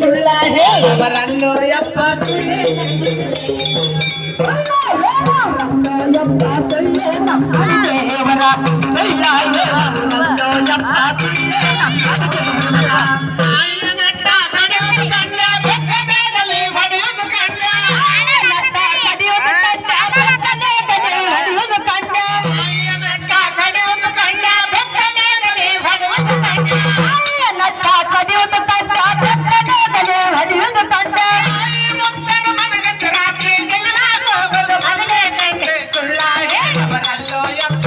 ಸುಳ್ಳ ಹೇಳುವರಲ್ಲೋ ಯಪ್ಪ அச்சோயம்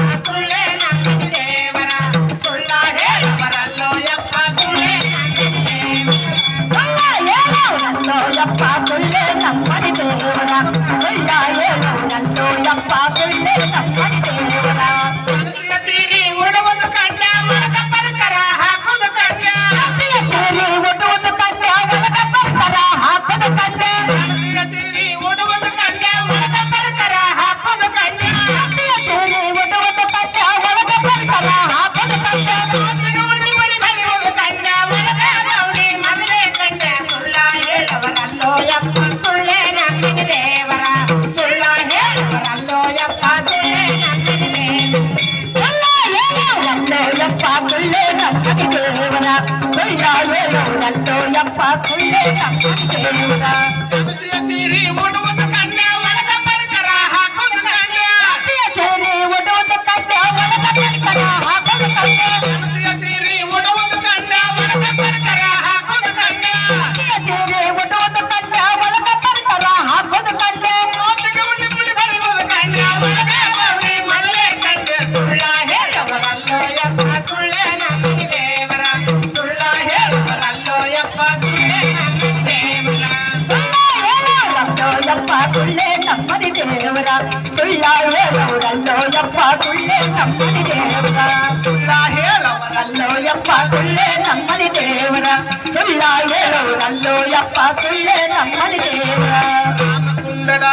ಯಪ್ಪ ಸುಳ್ಳೆ ನಮ್ಮನೆ ದೇವರ ಸುಳ್ಳಾಳ್ ಹೇಳೋರಲ್ಲೋ ಯಪ್ಪ ಸುಳ್ಳೆ ನಮ್ಮನೆ ದೇವರ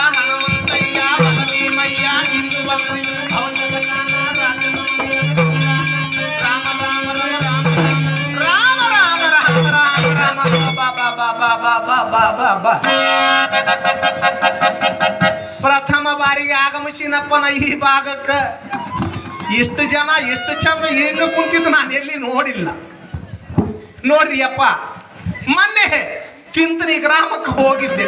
ಹನುಮಂತಯ್ಯ ಇಂದು ಪ್ರಥಮ ಬಾರಿಗೆ ಆಗಮಿಸಿನಪ್ಪನ ಈ ಭಾಗಕ್ಕೆ ಇಷ್ಟು ಜನ ಎಷ್ಟು ಚಂದ ಏನು ಕುಂತಿದ್ದು ನಾನು ಎಲ್ಲಿ ನೋಡಿಲ್ಲ. ನೋಡ್ರಿ ಅಪ್ಪ, ಮೊನ್ನೆ ತಿಂತಿ ಗ್ರಾಮಕ್ಕೆ ಹೋಗಿದ್ದೆ.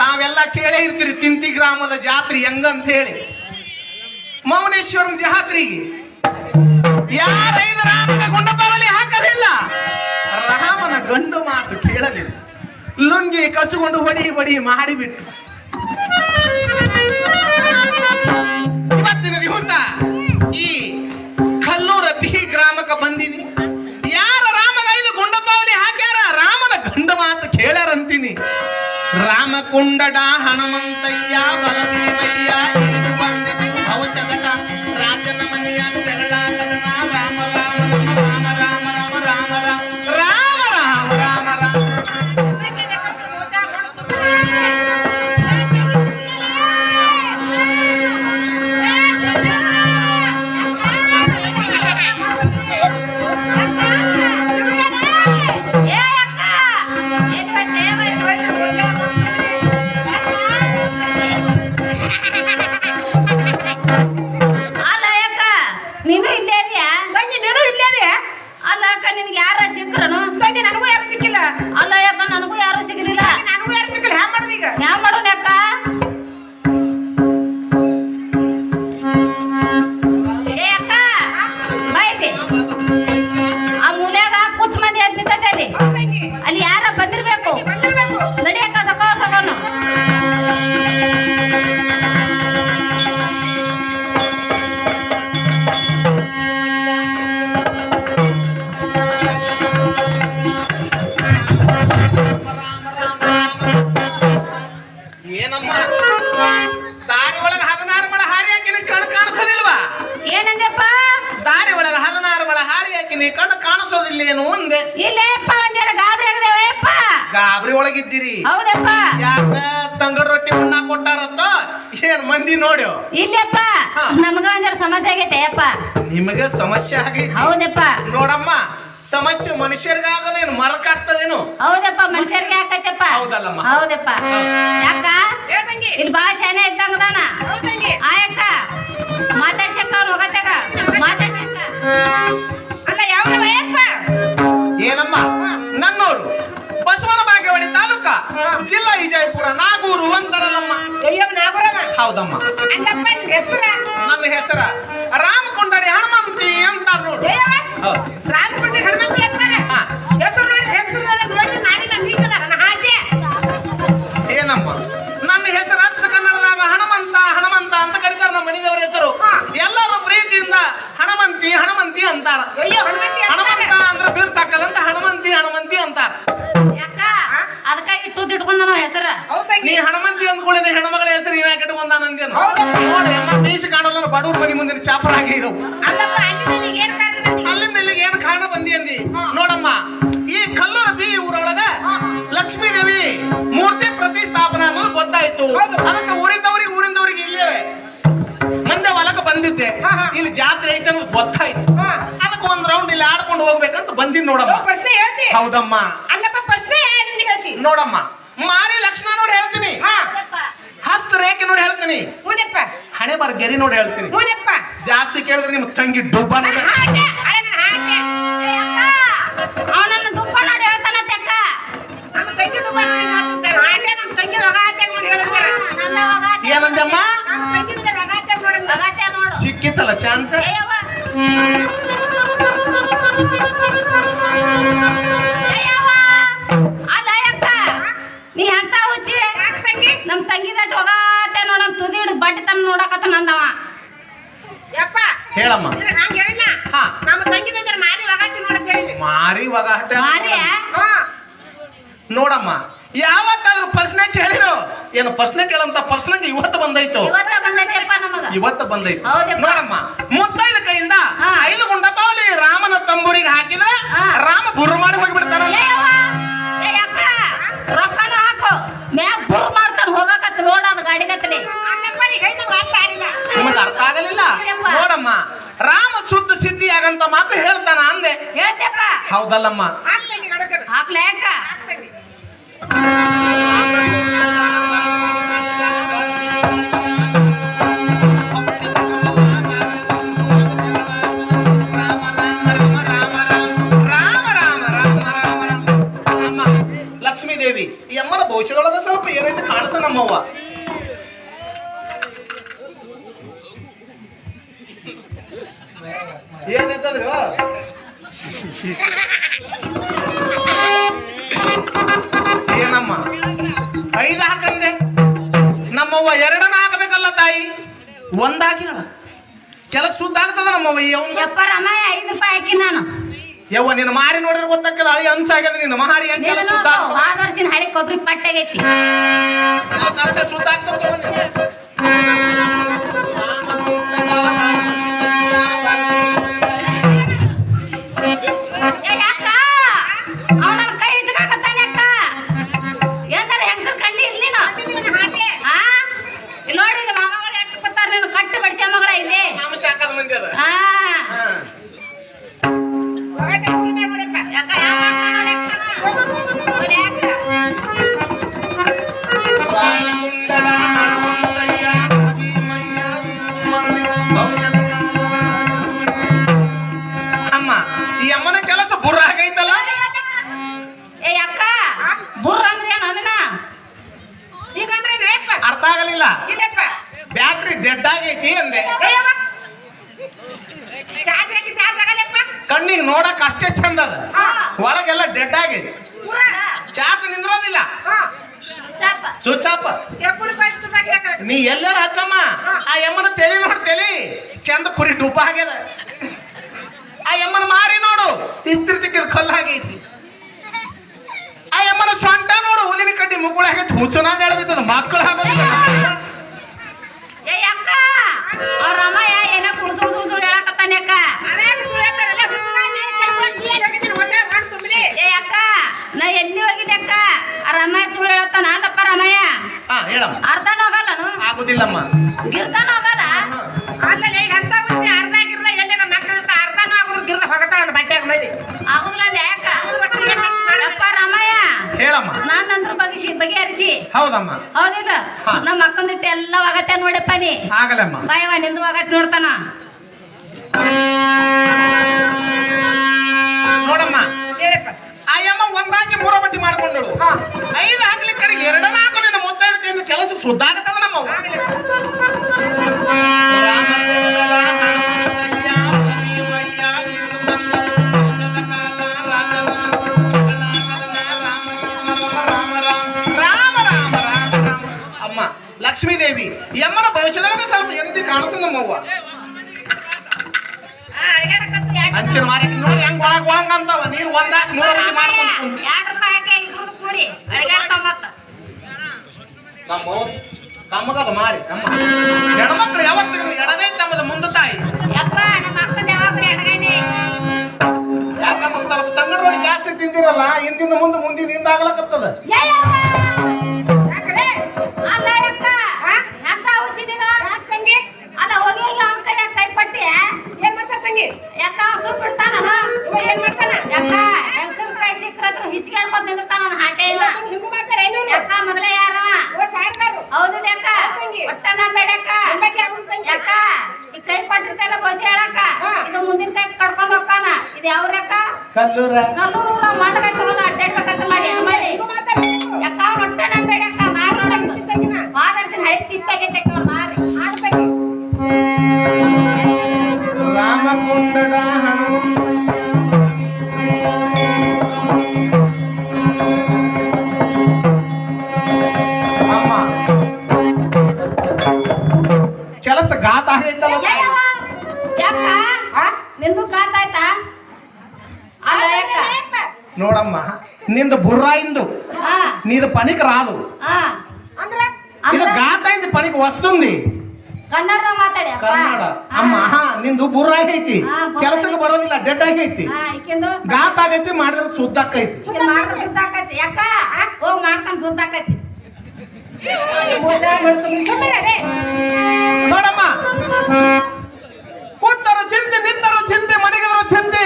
ತಾವೆಲ್ಲ ಕೇಳೇ ಇರ್ತೀರಿ ತಿಂತಿ ಗ್ರಾಮದ ಜಾತ್ರೆ ಹೆಂಗಂತ ಹೇಳಿ. ಮೌನೇಶ್ವರನ ಜಾತ್ರೆಗೆ ಯಾರೈದು ರಾಮನ ಗುಂಡ ಬಾವಲಿ ಹಾಕಲಿಲ್ಲ ರಾಮನ ಗಂಡು ಮಾತು ಕೇಳಲಿಲ್ಲ. ಲುಂಗಿ ಕಚ್ಕೊಂಡು ಹೊಡಿ ಬಡಿ ಮಾಡಿಬಿಟ್ಟು ಈ ಕಲ್ಲೂರ ಬಿಹಿ ಗ್ರಾಮಕ್ಕೆ ಬಂದಿನಿ. ಯಾರ ರಾಮ ಐದು ಗುಂಡಪಾವಳಿ ಹಾಕ್ಯಾರ? ರಾಮನ ಗಂಡ ಮಾತು ಕೇಳ್ಯಾರಂತೀನಿ. ರಾಮಕುಂಡಡ ಹನುಮಂತಯ್ಯ, ಬಲಭೀಮಯ್ಯ ತಂದೆ ನನಗೂ ಯಾಕೆ ಸಿಕ್ಕಿಲ್ಲ. ಅಲ್ಲ ಏನು ಅಂದೆ? ಇಲ್ಲೇಪ್ಪ ಒಂದೇನ ಗಾಬರಿ ಆಗದೇವಪ್ಪ ಗಾಬರಿ ಒಳಗಿದ್ದೀರಿ. ಹೌದಪ್ಪ. ಯಾಕ ತಂಗಡ ರೊಟ್ಟಿ ಉಣ್ಣ ಕೊಟ್ಟಾರತ್ತ ಏನ್ ಮಂದಿ ನೋಡ್ಯೋ ಇಲ್ಲಪ್ಪ ನಮ್ಗ ನಮಗ ಸಮಸ್ಯೆ ಆಗೈತೆ ಅಪ್ಪ. ನಿಮಗೆ ಸಮಸ್ಯೆ ಆಗೈತಿ. ಹೌದಪ್ಪ. ನೋಡಮ್ಮ ಸಮಸ್ಯೆ ಮನುಷ್ಯರಿಗಾಗೋದೇನು ಆಗೋದೇನು ಹೌದಪ್ಪ ಮನುಷ್ಯರಿಗೆ ಹಾಕೈತೆಪ್ಪ ಹೌದಲ್ಲಮ್ಮ. ಹೌದಪ್ಪ. ಯಾಕ? ಇಲ್ಲಿ ಬಾ ಶಾನೆ ಇದ್ದಂಗದಾನ ಆಯಕ್ಕ ಮಾತಾಡ್ಸಕ್ಕ ಅವ್ನ ಹೋಗತ್ತಾಗ. ಮಾತಾಡ್ಸಕ್ಕ. ಏನಮ್ಮ? ನನ್ನೋರು. ಬಸವನ ಬಾಗೇವಾಡಿ ತಾಲೂಕ ಜಿಲ್ಲಾ ವಿಜಯಪುರ ನಾಗೂರು ಅಂತಾರಲ್ಲಮ್ಮ ಹೌದಮ್ಮ. ನನ್ನ ನಿನ್ ಹೆಸರ ರಾಮ್ ಕೊಂಡರಿ ಹನುಮಂತಿ ಅಂತ ನೋಡು. ಹೌದು. ರಾಮಕೊಂಡ ಹನುಮಂತಿ ಅಂತಾರೆ. ಏನಮ್ಮ? ನನ್ನ ಹೆಸರು ಅಚ್ಚ ಕನ್ನಡದಾಗ ಹನುಮಂತ ಹನುಮಂತ ಅಂತ ಕರೀತಾರ ನಮ್ಮ ಮನೆಯವರ ಹೆಸರು. ಎಲ್ಲರೂ ಪ್ರೀತಿಯಿಂದ ಹನುಮಂತಿ ಹನುಮಂತಿ ಅಂತಾರ. ಹನುಮಂತಿ ಅಂದ್ರೆ ಬಿರ್ಸಾಕದಂತ ಹೆಸರ? ನೀ ಹನುಮಂತಿ ಅಂದ್ಕೊಳ್ಳಿದ ಹೆಣ್ಮಗಳ ಹೆಸರು ಇವ ಯಾಕೆ ಹೌದಮ್ಮ. ನೋಡಿ ಎಲ್ಲ ಬೀಚ್ ಕಾಣಲ್ಲ ಬಡವ್ರ ಮನೆ ಮುಂದಿನ ಚಾಪರ ಆಗಿ ಇದು. ಅಲ್ಲಿಂದ ಇಲ್ಲಿಗೆ ಏನ್ ಕಾರಣ ಬಂದಿ ಅಂದಿ? ನೋಡಮ್ಮ ಈ ಕಲ್ಲೂರ ಬಿ ಊರೊಳಗ ಲಕ್ಷ್ಮೀ ದೇವಿ ಮೂರ್ತಿ ಪ್ರತಿಷ್ಠಾಪನೆ ಅನ್ನೋದು ಗೊತ್ತಾಯ್ತು. ಅದಕ್ಕೆ ಊರಿಂದವ್ರಿಗೆ ಊರಿಂದವ್ರಿಗೆ ಇಲ್ಲೇ ಮಂದೆ ಹೊಲಕ್ಕೆ ಬಂದಿದ್ದೆ. ಇಲ್ಲಿ ಜಾತ್ರೆ ಐತೆ ಅನ್ನೋದು ಗೊತ್ತಾಯ್ತು. ಅದಕ್ಕೆ ಒಂದ್ ರೌಂಡ್ ಇಲ್ಲಿ ಆಡ್ಕೊಂಡು ಹೋಗ್ಬೇಕಂತ ಬಂದಿದ್ ನೋಡಮ್ಮ. ಪ್ರಶ್ನೆ ಹೇಳ್ತಿ. ಹೌದಮ್ಮ. ಅಲ್ಲಪ್ಪ ಪ್ರಶ್ನೆ ಹೇಳ್ತಿ? ನೋಡಮ್ಮ ಮಾರಿ ಲಕ್ಷಣ ನೋಡಿ ಹೇಳ್ತೀನಿ. ಹಾ. ಹಸ್ತ ರೇಖೆ ನೋಡಿ ಹೇಳ್ತೀನಿ. ಹೂನಪ್ಪ. ಹಣೆ ಬರ ಗೆರಿ ನೋಡಿ ಹೇಳ್ತೀನಿ. ಹೂನಪ್ಪ. ಜಾಸ್ತಿ ಕೇಳಿದ್ರೆ ನಿಮ್ಮ ತಂಗಿ ಡುಬ್ಬ ನೋಡಿ ಅವನನ್ನ ದುಪ್ಪ ನೋಡಿ ಹೇಳ್ತಾನ ತೆಕ್ಕ ನಮ್ಮ ತಂಗಿ ಹಾಗೆ ನಮ್ಮ ತಂಗಿ ನೋಡಿ ಹೇಳ್ತಾರೆ ಏನಂದಮ್ಮ ಸಿಕ್ಕಿತ್ತಲ್ಲ ಚಾನ್ಸ್? ನೀ ಎಂತ ಹುಚ್ಚಿ? ನಮ್ ತಂಗಿ? ನಮ್ ಹೋಗತ್ತೆ ಹೋಗಾತೆ ನೋಡ ತುದಿ ಹಿಡಿದು ಬಟ್ಟೆ ತಂದು ನೋಡಕತ್ತ ನಂದವ ಯಪ್ಪ ಹೇಳಮ್ಮ. ನಮ್ಮ ತಂಗಿ ಮಾರಿ ಹೇಳಿ ಮಾರಿ ನೋಡಮ್ಮ ಯಾವತ್ತಾದ್ರೂ ಪ್ರಶ್ನೆ ಕೇಳಿರೋ. ಏನು ಪ್ರಶ್ನೆ ಕೇಳಂತ ಪ್ರಶ್ನೆ ಇವತ್ತು ಬಂದೈತು. ಇವತ್ತ ಬಂದೈತಪ್ಪ ನಮಗ. ಇವತ್ತು ಬಂದೈತು. ನೋಡಮ್ಮ ಮುತ್ತೈದ ಕೈಯಿಂದ. ಐದು ಗುಂಡ ಬಾವಲಿ ರಾಮನ ತಂಬೂರಿಗೆ ಹಾಕಿದ್ರೆ. ರಾಮ ಗುರು ಮಾಡಿ ಹೋಗ್ಬಿಡ್ತಾನಲ್ಲ. ರೊಕ್ಕನು ಹಾಕು. ಮ್ಯಾಗ ಬುರ್ ಮಾಡ್ತಾನ ಹೋಗಕತ್ ರೋಡ್ ಅದ ಗಾಡಿ ಕತ್ತಲಿ ಅಲ್ಲಪ್ಪ ನೀ ಹೇಳಿದ ಮಾತು ಆಡಿಲ್ಲ ಅರ್ಥ ಆಗಲಿಲ್ಲ? ನೋಡಮ್ಮ ರಾಮ ಶುದ್ಧ ಸಿದ್ಧಿ ಆಗಂತ ಮಾತು ಹೇಳ್ತಾನ ಅಂದೆ. ಹೇಳ್ತೇಪ್ಪ ಹೌದಲ್ಲಮ್ಮ. ಹಾಕ್ಲ ಯಾಕ ನಮ್ಮವ್ವ. ಏನಂತಂದ್ರು ಏನಮ್ಮ? ಐದು ಹಾಕಂದೆ. ನಮ್ಮವ್ವ ಎರಡನ್ನ ಹಾಕಬೇಕಲ್ಲ ತಾಯಿ? ಒಂದಾಗಿರಲ್ಲ ಕೆಲಸ ಸುದ್ದ ಆಗ್ತದ ನಮ್ಮವ್ವ ಯಪ್ಪ ರಮಾಯ ಐದು ರೂಪಾಯಿ ಹಾಕಿ ನಾನು. ಯವ್ವ ನಿನ್ನ ಮಾರಿ ನೋಡಿದ್ರೆ ಗೊತ್ತಾಗ್ತದ ಅಳಿ ಅನ್ಸಾಗ್ಯದ ನಿನ್ನ ಕೆಲ ನೀನು ಸುದ್ದ ಕೊಬ್ಬರಿ ಪಟ್ಟೆಗೈತಿ. ಪೆಟ್ಟಾಗಿ ಚಾಪ ನಿಂದ್ರೋದಿಲ್ಲ. ಚುಚ್ಚಾಪ. ನೀ ಎಲ್ಲಾರು ಹಚ್ಚಮ್ಮ? ಆ ಯಮ್ಮನ ತೆಲಿ ನೋಡು ತೆಲಿ. ಕೆಂದ ಕುರಿ ಡುಬ್ಬ ಆಗ್ಯದ ಆ ಯಮ್ಮನ ಮಾರಿ ನೋಡು. ಇಸ್ತ್ರಿ ತಿಕ್ಕಿದ ಕಲ್ಲು ಆಗೈತಿ ಆ ಯಮ್ಮನ ಸೊಂಟ ನೋಡು. ಹುಲಿನ ಕಟ್ಟಿ ಮುಗುಳ ಆಗೈತಿ ಹುಚ್ಚನಾಗ ಹೇಳ್ಬಿದ್ದದ ಮಕ್ಕಳು ಹೇಳಮ್ಮ. ಅರ್ಧನ ಹೋಗಲ್ಲನು ಆಗುದಿಲ್ಲಮ್ಮ. ಗಿರ್ತಾನ ಹೋಗಲ್ಲ ಆಮೇಲೆ ಈಗ ಅಂತ ಮುಂಚೆ ಅರ್ಧ ಗಿರ್ದ ಎಲ್ಲಿ ನಮ್ಮ ಮಕ್ಕಳು ಅರ್ಧನ ಆಗೋದು ಗಿರ್ದ ಹೋಗತ್ತಾವ ಬಟ್ಟೆಗೆ ಮಳ್ಳಿ. ಆಗುದಿಲ್ಲ ಯಾಕ? ಅಪ್ಪ ರಮಯ್ಯ ಹೇಳಮ್ಮ. ಹೌದಮ್ಮ ನಾನಂದ್ರ ಬಗೆಸಿ ಬಗೆಹರಿಸಿ. ಹೌದಮ್ಮ. ಹೌದಿಲ್ಲ? ನಮ್ಮ ಅಕ್ಕಂದಿಟ್ಟು ಎಲ್ಲ ಆಗತ್ತೆ ನೋಡಪ್ಪ ನೀ. ಆಗಲಮ್ಮ ಬಾಯವ ನಿಂದು ಆಗತ್ತೆ ನೋಡ್ತಾನ. ಕೈಯಿಂದ ಕೆಲಸ ಸುದ್ದಾಗತ್ತದ ನಮ್ಮ ಅಮ್ಮ ಲಕ್ಷ್ಮೀ ದೇವಿ ಯಮ್ಮನ ಭವಿಷ್ಯದೊಳಗೆ ಸ್ವಲ್ಪ ಎತ್ತಿ ಕಾಣಿಸು ನಮ್ಮವ್ವ ಅಂಚಿನ ಮಾರಿ ನೋಡಿ ಹೆಂಗ್ ಒಳಗ್ ಒಳಗ್ ಅಂತಾವ ನೀರು ಒಂದಾಕ್ ನೂರ ಬಟ್ಟಿ ಮಾಡ್ಕೊಂಡು ಕುಂತು. ಎರಡ್ ರೂಪಾಯಿ ಹಾಕಿ ಇಬ್ರು ಕೂಡಿ ಅಡಿಗಾಡ್ತಾವ ಮತ್ತ ನಮ್ಮ ತಮ್ಮಗದ ಮಾರಿ ತಮ್ಮ. ಹೆಣ್ಮಕ್ಳು ಯಾವತ್ತಿಗೂ ಎಡಗೈ ತಮ್ಮದ ಮುಂದೆ ತಾಯಿ. ಯಪ್ಪ ನಮ್ಮ ಅಕ್ಕನ ಯಾವಾಗ್ಲೂ ಎಡಗೈನೆ. ಯಾಕಂದ್ರೆ ಸ್ವಲ್ಪ ತಂಗಡ ನೋಡಿ ಜಾಸ್ತಿ ತಿಂದಿರಲ್ಲ ಹಿಂದಿಂದ ಮುಂದೆ ಮುಂದಿನ ಹಿಂದ ಆಗ್ಲಕತ್ತದ? ಅಕ್ಕ ಯಕ್ಕ ಎಂತ ಹುಚ್ಚಿ ನೀನು? ಅಲ್ಲ ಹೋಗಿ ಹೋಗಿ ಅವನ ಕೈಯಾಗ ಕೈ ಪಟ್ಟಿ ಏನ್ ಮಾಡ್ತಾರ ತಂಗಿ? ಯಾಕ? ಸೂಪ್ ಬಿಡ್ತಾನ ಏನ್ ಮಾಡ್ತಾನ? ಯಾಕ? ಹೆಂಗಸರ್ ಕೈ ನನ್ನ ಹಾಟೆ ಇಲ್ಲ. ಹಿಂಗ್ ಮಾಡ್ತಾರ ಏನು ಮೊದಲೇ ಹೌದು ಈ ಬಸಿ ಹೇಳಕ್ಕ. ಇದು ಮುಂದಿನ ಕೈ ಕಡ್ಕೊಂಡ್ ಹೋಗ್ತಾನ. ಇದು ಯಾವ್ರಕ್ಕ? ಕಲ್ಲೂರ. ಕಲ್ಲೂರು ಮಂಡಗ ತಗೊಂಡು ಅಡ್ಡಾಡ್ಬೇಕಂತ ಮಾಡಿ ಮಾಡಿ ನಿಂದು ಬುರ್ರಾಯಿಂದು ಹಾ ನೀದು ಪನಿಕ್ ರಾದು ಹಾ ಅಂದ್ರ ಇದು ಅಂದ್ರ ಗಾತಾಯಿಂದ ಪನಿಕ್ ವಸ್ತುಂದಿ ಕನ್ನಡದಾಗ ಮಾತಾಡಿ ಅಪ್ಪ ಕನ್ನಡ ಅಮ್ಮ ಹಾ ನಿಂದು ಬುರ್ರಾಗಿ ಐತಿ ಹಾ, ಬುರ್ರಾಗಿ ಕೆಲಸಕ್ಕೆ ಬರೋದಿಲ್ಲ ಡೆಡ್ ಆಗೈತಿ ಹಾ ಈಕಿಂದು ಗಾತ ಆಗೈತಿ ಮಾಡಿದ್ರೆ ಸುದ್ದಾಕೈತಿ ಈಕಿಂದು ಮಾಡ್ದ ಸುದ್ದ ಆಕೈತಿ ಯಾಕ ಹೋಗ್ ಮಾಡ್ತಾನ ಸುದ್ದ ಆಕೈತಿ ಸುಮ್ಮನೆ ನೋಡಮ್ಮ ಕೂತರು ಚಿಂತೆ ನಿಂತರು ಚಿಂತೆ ಮನೆಗಿದ್ರು ಚಿಂತೆ.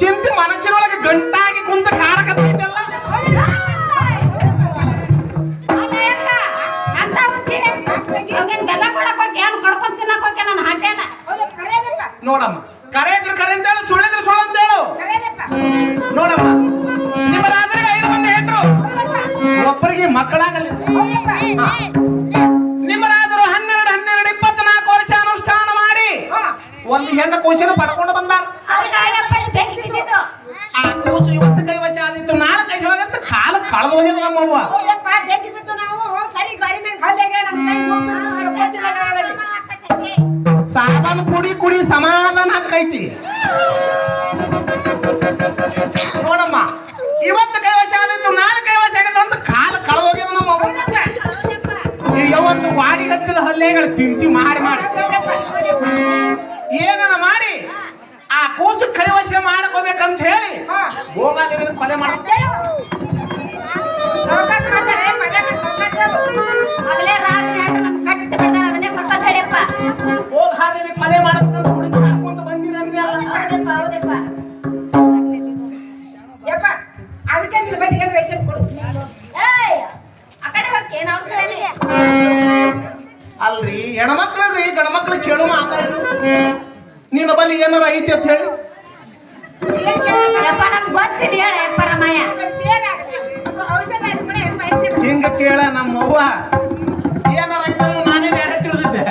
ಚಿಂತೆ ಮನಸ್ಸಿನೊಳಗೆ ಗಂಟಾಗಿ ಕುಂತ ಕರೆಯದಪ್ಪ ನೋಡಮ್ಮ ಕರೆ ಇದ್ರೆ ಕರೆ ಅಂತ ಹೇಳು ಸುಳ್ಳಿದ್ರೆ ಸುಳ್ಳು ಅಂತ ಹೇಳು ನೋಡಮ್ಮ ಕೂಸಿನ ಪಡ್ಕೊಂಡು ಬಂದಾರ. ಆ ಕೂಸು ಇವತ್ತು ಕೈವಶ ಆದಿತ್ತು ನಾಳೆ ಕೈವಶ ಕಾಲ ಕಳೆದು ಹೋಗಿದ್ರು ನಮ್ಮವ್ವ. ಸಾಬನ್ ಜಗ್ಗಿ ಬಿದ್ದು ನಾವು ಸರಿ ಗಾಡಿ ಮೇಲೆ ಹಲ್ಲೆಗೆ ನಮ್ಮ ಕೈ ಹೋಗ್ಬಿಟ್ಟು ಗೊತ್ತಿಲ್ಲ ನಾಡಲ್ಲಿ ಸಾಬಾನು ಕುಡಿ ಕುಡಿ ಸಮಾಧಾನ ಹಾಕೈತಿ ನೋಡಮ್ಮ ಇವತ್ತು ಕೈವಶ ಆದಿತ್ತು ನಾಳೆ ಕೈವಶ ಆಗಿತ್ತು ಅಂತ ಕಾಲ ಕಳೆದು ನಮ್ಮ ನಮ್ಮವ್ವ. ಯಾವತ್ತು ವಾಡಿ ಹತ್ತಿದ ಹಲ್ಲೆಗಳ ಚಿಂತಿ ಮಾಡಿ ಮಾಡಿ. ಏನನ ಮಾಡಿ ಆ ಕೂಸು ಕೈವಶ ಮಾಡ್ಕೋಬೇಕಂತ ಹೇಳಿ ಭೋಗಾದೇವಿ ಕೊಲೆ ಮಾಡ ಸಾವ್ಕಾಸ್ ಮಾತಾಡೆ, ಮಜಾ ಮಾಡ್ ಸಾವ್ಕಾಸ್. ಹೇಳು. ಮೊದಲೇ ರಾತ್ರಿ ಹೆಂಡ್ರು ನನ್ ಕಟ್ಟಿ ಬಿಡ್ತಾರ ಅದನ್ನೇ ಸ್ವಲ್ಪ ಸಡಿಯಪ್ಪ ಹೋಗಾದೇವಿ ಕೊಲೆ ಮಾಡ್ಬೇಕಂತ ಹುಡುಗಿ ಮಾಡ್ಕೊಂತ ಯಪ್ಪ ಅದಕ್ಕೆ ನಿನ್ನ ಬದಿಗೆ ರೈತರು ಕೊಡು. ಏಯ್ ಆ ಕಡೆ ಹೋಗಿ ಏನಾದ್ರು ಅವ್ರ ಕಡೆನೇ ಅಲ್ರಿ? ಹೆಣ್ಮಕ್ಳಿಗೆ ಗಂಡ್ಮಕ್ಳು ಕೇಳು ಮಾತಾ ಇದು. ನಿನ್ನ ಬಲ್ಲಿ ಏನಾರ ಐತಿ ಅಂತ ಹೇಳಿ. ಹೆಂಗ್ ಕೇಳ ನಮ್ಮ ಅವ್ವ. ಏನಾರ ಐತನ್ನು ನಾನೇ ಬೇಡ ತಿಳಿದಿದ್ದೆ.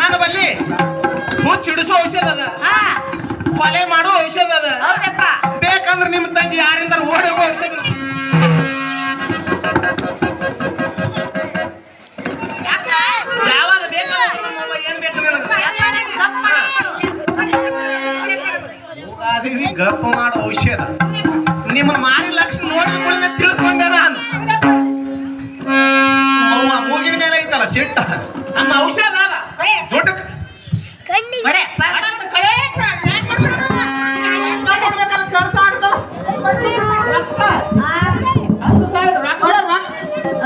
ನನ್ನ ಬಲ್ಲಿ ಹುಚ್ಚಿಡಿಸೋ ಔಷಧ ಅದ. ಕೊಲೆ ಮಾಡೋ ಔಷಧ ಅದ. ಬೇಕಂದ್ರೆ ನಿಮ್ಮ ತಂಗಿ ಯಾರಿಂದ ಓಡಿ ಹೋಗೋ ಔಷಧ ಗಪ್ಪ ಮಾಡೋ ಔಷಧ. ನಿಮ್ಮ ಮಾರಿ ಲಕ್ಷ ನೋಡಿದ ಕೂಡಲೇ ತಿಳ್ಕೊಂಡೆ ನಾನು. ಅವ್ವ ಮೂಗಿನ ಮೇಲೆ ಐತಲ್ಲ ಸಿಟ್ಟ. ನಮ್ಮ ಔಷಧ ಅದ. ದೊಡ್ಡ ಬಡೆ, ಬಾ. ಹಾ.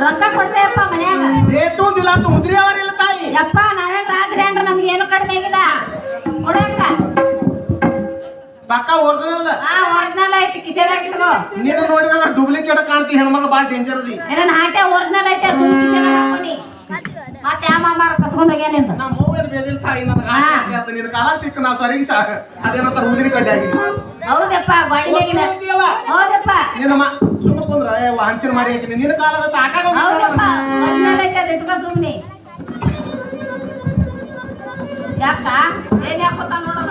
ರೊಕ್ಕ ಕೊಡ್ತೇವಪ್ಪ ಮನ್ಯಾಗ. ಏತೂದಿಲ್ಲ ಅಂತ ತಾಯಿ. ಯಪ್ಪ ನಾವೇನ್ ರಾತ್ರಿ ಅಂದ್ರೆ ನಮ್ಗೆ ಏನು ಕಡಿಮೆ ಆಗಿಲ್ಲ. ಕೊಡಕ್ಕ ಪಕ್ಕ ಒರಿಜಿನಲ್ ಹಾ ಒರಿಜಿನಲ್ ಐತಿ ಕಿಸೆದಾಗ ಇಟ್ಕೊ ನೀನು ನೋಡಿದ್ರೆ ಡೂಪ್ಲಿಕೇಟ್ ಕಾಣ್ತಿ ಹೆಣ್ಮಕ್ಳು ಬಾಳ ಡೇಂಜರ್ ಅದಿ. ನನ್ನ ಹಾಟೆ ಒರಿಜಿನಲ್ ಐತೆ ಸುಮ್ಮನೆ ಹಾಕೋನಿ ಮತ್ತೆ ಆ ಮಾಮಾರ ಕಸ್ಕೊಂಡ್ ಮೂವೇನು ಬೇದಿಲ್ ತಾಯಿ ನನಗೆ. ನಿನ್ನ ಕಾಲ ಸಿಕ್ಕ ನಾ ಸರಿ ಸಾಕ ಅದೇನಂತ ಊದಿನ ಕಡ್ಡಿ ಆಗಿ. ಹೌದಪ್ಪ ಗಾಡಿನಾಗಿನ ಹೌದಪ್ಪ. ನಿನ್ನ ಮ ಸುಮ್ಮ ಕುಂದ್ರ ಏ ಹಂಚಿನ ಮಾರಿ ಹಾಕಿನಿ ನಿನ್ನ ಕಾಲಾಗ ಸಾಕಾಗ ಹೌದಪ್ಪ ಒರಿಜಿನಲ್ ಐತೆ ಅದು ಇಟ್ಕೋ ಸುಮ್ನೆ. ಯಾಕ? ಏನ್ ಯಾಕೋತ ನೋಡೋಣ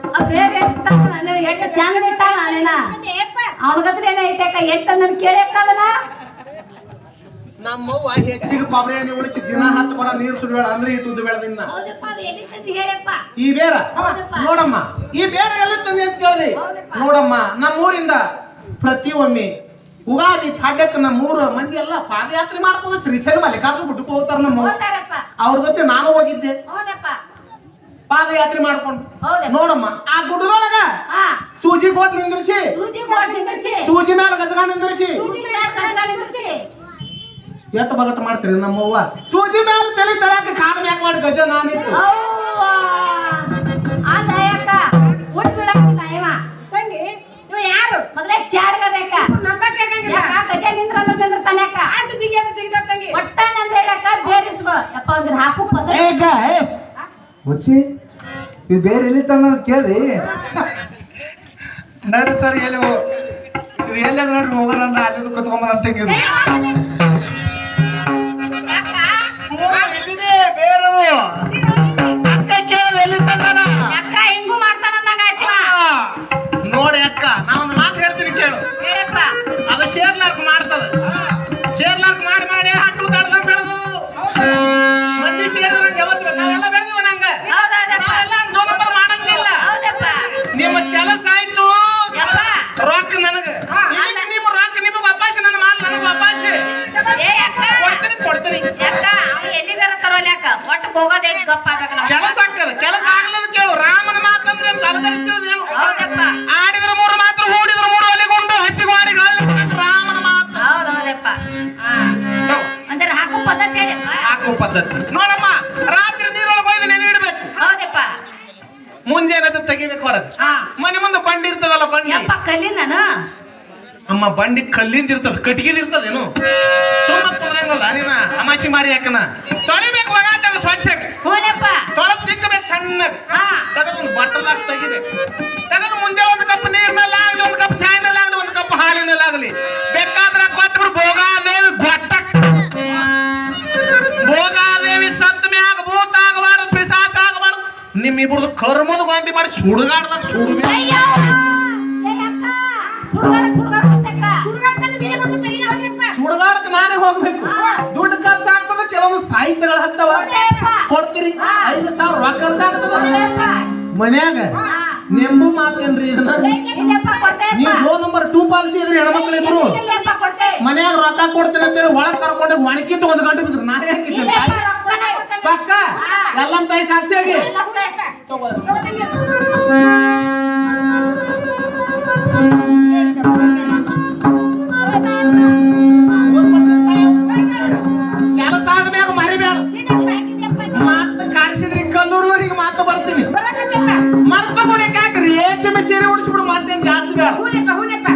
ಚಂದ ಅವನಗತ್ರ ಏನೈತೆ ನನ್ ನಮ್ಮವ್ವ ಹೆಚ್ಚಿಗೆ ಪಾಬ್ರೆ ಎಣ್ಣೆ ಉಳಿಸಿ ದಿನ ಹತ್ತು ಕೊಡ ನೀರು ಸುಡುವೇಳ ಅಂದ್ರೆ ಇಟ್ಟು ಬೆಳೆದಿನ್ನ ಹೌದಪ್ಪ ಅದು ಎಲ್ಲಿ ತಂದು ಹೇಳಪ್ಪ. ಈ ಬೇರ. ನೋಡಮ್ಮ ಈ ಬೇರೆ ಎಲ್ಲ ತಂದೆ ಅಂತ ಕೇಳಿದೆ. ನೋಡಮ್ಮ ನಮ್ಮೂರಿಂದ ಪ್ರತಿಯೊಮ್ಮೆ ಉಗಾದಿ ಪಾಡ್ಯಕ್ಕೆ ನಮ್ಮೂರ ಮಂದಿ ಎಲ್ಲ ಪಾದಯಾತ್ರೆ ಮಾಡ್ಕೊಂಡು ಶ್ರೀಶೈಲ ಮಲ್ಲಿಕಾರ್ಜುನ ಗುಡ್ಡಕ್ಕೆ ಹೋಗ್ತಾರ ನಮ್ಮ ಅವ್ರ ಜೊತೆ ನಾನು ಹೋಗಿದ್ದೆ. ಪಾದಯಾತ್ರೆ ಮಾಡ್ಕೊಂಡು. ಹೌದೇ. ನೋಡಮ್ಮ ಆ ಗುಡ್ಡದೊಳಗ ಹಾ. ಚೂಜಿ ಬೋಟ್ ನಿಂದ್ರಿಸಿ. ಸೂಜಿ ಬೋರ್ಡ್ ನಿಂದ್ರಿಸಿ. ಚೂಜಿ ಮೇಲೆ ಗಜಗ ನಿಂದ್ರಿಸಿ. ಸೂಜಿ ಮ್ಯಾಲ್ ಕಸಗ ನಿಂದ್ರಿಸಿ. ಎಷ್ಟು ಬಗಟ್ ಮಾಡ್ತೀರಿ ನಮ್ಮವ್ವ? ಚೂಜಿ ಮೇಲೆ ತಲೆ ತಳಕ ಕಾಲ ಮ್ಯಾಕ್ ಮಾಡಿ ಗಜ ನಾನಿತ್ತು ಅವ್ವ ಆ ದಯಕ್ಕ ಉಡ್ ಬಿಡಕ್ಕಿಲ್ಲ ಇವ ತಂಗಿ ಇವ ಯಾರು? ಮೊದಲೇ ಚಾಡ್ಗದಕ್ಕ ನಂಬಕ್ಕೆ ಆಗಂಗಿಲ್ಲ. ಯಾಕ ಗಜ ನಿಂದ್ರ ಅಂದ್ರೆ ನಿಂದ್ರತಾನೆ ಅಕ್ಕ. ಆಟು ಜಿಗಿಯದ ಜಿಗಿದ ತಂಗಿ. ಒಟ್ಟ ನಂದ್ ಹೇಳಕ್ಕ ಬೇರಿಸ್ಕೋ. ಯಪ್ಪ ಹಾಕು ಪದ ಮುಚ್ಚಿ? ಇದು ಬೇರೆ ಎಲ್ಲಿ ತಂದ ಕೇಳಿ ನಡ್ರಿ ಸರ್ ಎಲ್ಲಿ ಇದು ಎಲ್ಲಿ ಅದ ನೋಡ್ರಿ ಹೋಗೋಣ ಅಂತ ಅಲ್ಲಿ ಕುತ್ಕೊಂಬ ಅಂತ. ಬೇರದು. ಆಗ್ಬೇಕು ಕೆಲಸ ಆಗ್ತದ. ಕೆಲಸ ಆಗ್ಲದ ಕೇಳು. ರಾಮನ ಮಾತಂದ್ರೆ ಹೌದಪ್ಪ ಆಡಿದ್ರ ಮೂರು ಮಾತ್ರ ಹೂಡಿದ್ರ ಮೂರು ಅಲಿಗೊಂಡು ಹಸಿಗುವಾಡಿ ರಾಮನ ಮಾತು. ಹೌದು ಹೌದಪ್ಪ ಹಾ. ಒಂದರ ಹಾಕು ಪದ್ಧತಿ ಹಾಕೋ ಪದ್ಧತಿ. ನೋಡಮ್ಮ ರಾತ್ರಿ ನೀರೊಳಗೆ ಹೋಗಿ ನೆನೆ ಇಡ್ಬೇಕು. ಹೌದಪ್ಪ ಮುಂಜಾನೆ ಅದು ತೆಗಿಬೇಕು ಹೊರಗೆ. ಮನೆ ಮುಂದೆ ಬಂಡಿ ಇರ್ತದಲ್ಲ ಬಂಡಿ? ಕಲ್ಲಿನ ಅಮ್ಮ ಬಂಡಿ ಕಲ್ಲಿಂದ ಇರ್ತದ ಕಟ್ಟಿಗೆದ ಇರ್ತದೇನು? ಸುಮ್ಮ ಕುಂದ್ರಂಗಲ್ಲ ನೀನ ಅಮಾಸಿ ಮಾರಿ ಯಾಕನ? ತೊಳಿಬೇಕು ಒಳಗಾದಾಗ ಸ್ವಚ್ಛ ತೊಳೆದ್ ತಿಕ್ಕಬೇಕು ಸಣ್ಣ ಹಾ. ತೆಗೆದು ಒಂದು ಬಟ್ಟಲ್ದಾಗ ತೆಗಿಬೇಕು ತೆಗೆದು ಮುಂದೆ ಒಂದು ಕಪ್ ನೀರ್ನಲ್ಲಾಗ್ಲಿ ಒಂದು ಕಪ್ ಚಾಯ್ನಲ್ಲಾಗ್ಲಿ ಒಂದು ಕಪ್ ಹಾಲಿನಲ್ಲಾಗ್ಲಿ ಬೇಕಾದ್ರೆ ಕೊಟ್ಬಿಡು ಭೋಗಾದೇವಿ ಗೊಟ್ಟ ಭೋಗಾದೇವಿ ಸತ್ತ ಮ್ಯಾಗ ಭೂತ ಆಗಬಾರ್ದು ಪಿಸಾಸ ಆಗಬಾರ್ದು. ನಿಮ್ ಇಬ್ರದು ಕರ್ಮದ ಗೊಂಬಿ ಮಾಡಿ ಸುಡುಗಾಡ್ದಾಗ ಸುಡು ಸುಡುಗಾಡಕ್ಕೆ ನಾನೇ ಹೋಗ್ಬೇಕು. ಸಾಹಿತ್ಯಗಳು ಹತ್ತವ? ಕೊಡ್ತೀರಿ? ಐದು ಸಾವಿರ ರೊಕ್ಕ ಖರ್ಚಾಗ್ತದ. ಮನ್ಯಾಗ ನಿಂಬು ಮಾತೇನ್ರಿ ಇದನ್ನ? ನೀವು ಡೋ ನಂಬರ್ ಟೂ ಪಾಲಿಸಿ ಇದ್ರಿ ಹೆಣ್ಮಕ್ಳು ಇಬ್ರು. ಮನ್ಯಾಗ ರೊಕ್ಕ ಕೊಡ್ತೀನಿ ಅಂತೇಳಿ ಒಳಗ್ ಕರ್ಕೊಂಡು ಒಣಕಿತ್ತು ಒಂದು ಗಂಟೆ ಬಿದ್ರು. ನಾನೇ ಹಾಕಿದ್ದೆ ಇಲ್ಲಪ್ಪ ರೊಕ್ಕನೇ ಕೊಡ್ತೇನೆ. ಪಕ್ಕ. ಎಲ್ಲ ತಾಯಿ ಸಾಕ್ಷಿಯಾಗಿ ಏಚಮ ಸೀರೆ ಉಡಿಸ್ಬಿಡು ಮಾಡ್ತೇನೆ ಜಾಸ್ತಿ ಬೇಡ ಹೂನಪ್ಪ